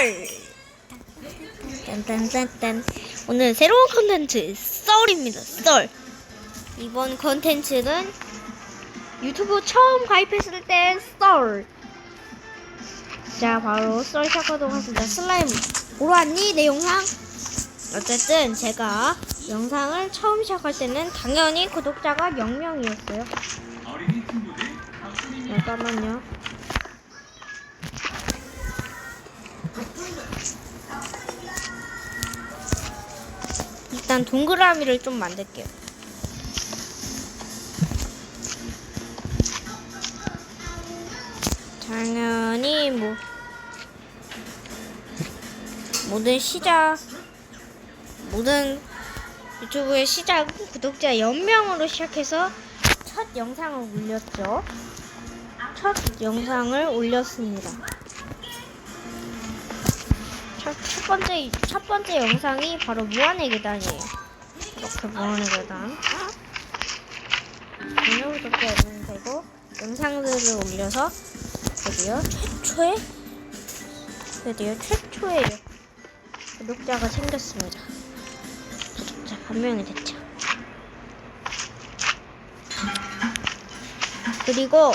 썰! 딴딴딴딴 오늘 새로운 컨텐츠 썰입니다 썰 이번 컨텐츠는 유튜브 처음 가입했을 때 썰. 자 바로 썰 시작하도록 하겠습니다 슬라임 보러 왔니 내 영상? 어쨌든 제가 영상을 처음 시작할 때는 당연히 구독자가 0명이었어요 잠깐만요 일단 동그라미를 좀 만들게요. 당연히 뭐 모든 시작 모든 유튜브의 시작은 구독자 0명으로 시작해서 첫 영상을 올렸죠. 첫 영상을 올렸습니다. 첫, 첫 번째 첫 번째 영상이 바로 무한의 계단이에요. 이렇게 무한의 계단. 오늘부터 있는 되고 영상들을 올려서 드디어 최초의 드디어 최초의 구독자가 생겼습니다. 구독자 한 명이 됐죠. 그리고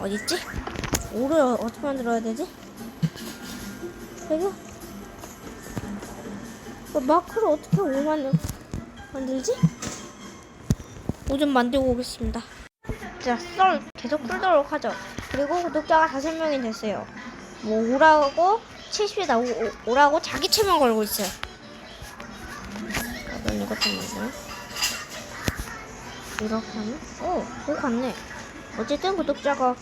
어딨지? 오를 어떻게 만들어야 되지? 이거 어, 마크를 어떻게 오 만들, 만들지? 오좀 만들고 오겠습니다. 자, 썰 계속 풀도록 하죠. 그리고 구독자가 다섯 명이 됐어요. 뭐 오라고 70에 나 오, 오라고 자기 채만 걸고 있어요. 그럼 이것도 만들어. 이렇게 하면 오, 오 갔네. 어쨌든 구독자가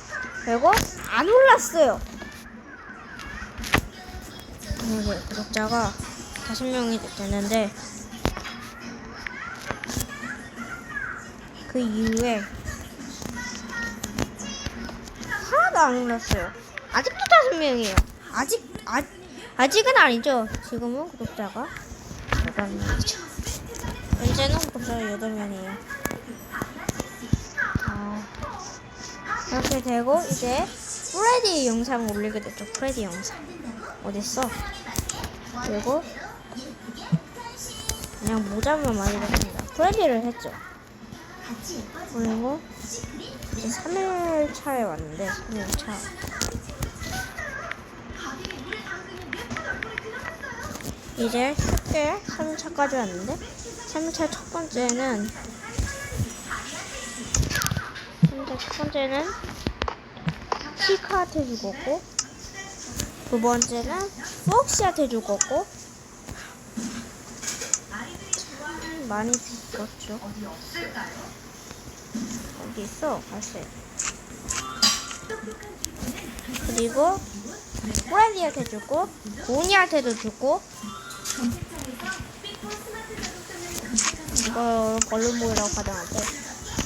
되고 안 올랐어요. 만약에 구독자가 다섯 명이 됐는데 그 이후에 하나도 안 올랐어요. 아직도 다섯 명이에요. 아직 아, 아직은 아니죠. 지금은 구독자가 여덟 명이죠. 현재는 구독자가 여덟 명이에요. 아, 이렇게 되고 이제 프레디 영상 올리게 됐죠. 프레디 영상 어딨어? 그리고 그냥 모자만 만들었습니다. 프레디를 했죠. 그리고 이제 3일 차에 왔는데 3일 차. 이제 쉽게 3일차까지 왔는데 3일차 첫 번째는 3일차 첫 번째는 키카한테 죽었고 두 번째는 폭시한테 죽었고. 참 많이 죽었죠. 어디 있어? 다시. 그리고 프레디한테 죽고 보니한테도 죽고. 이거 벌룬보이라고 가정할때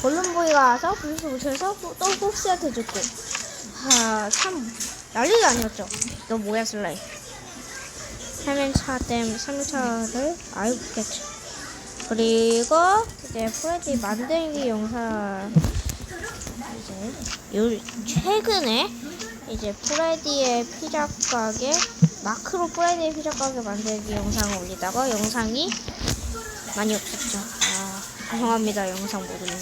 벌룬보이가 와서 불수 붙여서 또 폭시한테 죽고 아 참 난리가 아니었죠 너 뭐야 슬라임 3일차 때문에 3일차를 알고 있겠죠 그리고 이제 프레디 만들기 영상. 이제 요 최근에 이제 프레디의 피자 가게 마크로 프레디의 피자 가게 만들기 영상을 올리다가 영상이 많이 없었죠. 아 죄송합니다. 영상 모르는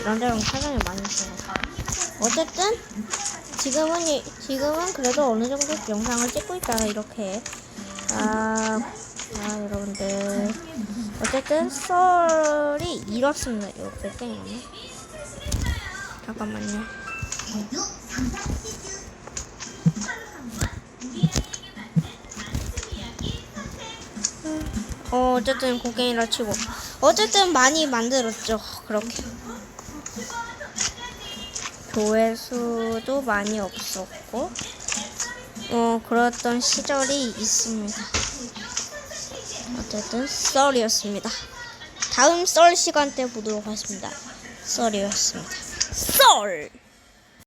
이런저런 사정이 많이 있어요. 어쨌든 지금은 이- 지금은 그래도 어느 정도 영상을 찍고 있다 이렇게 아, 아 여러분들 어쨌든 썰이 이렇습니다. 이렇게 땡이네. 잠깐만요. 어, 어쨌든 고갱이라 치고 어쨌든 많이 만들었죠. 그렇게 조회수도 많이 없었고 어 그랬던 시절이 있습니다. 어쨌든 썰이었습니다. 다음 썰 시간 때 보도록 하겠습니다. 썰이었습니다. 썰!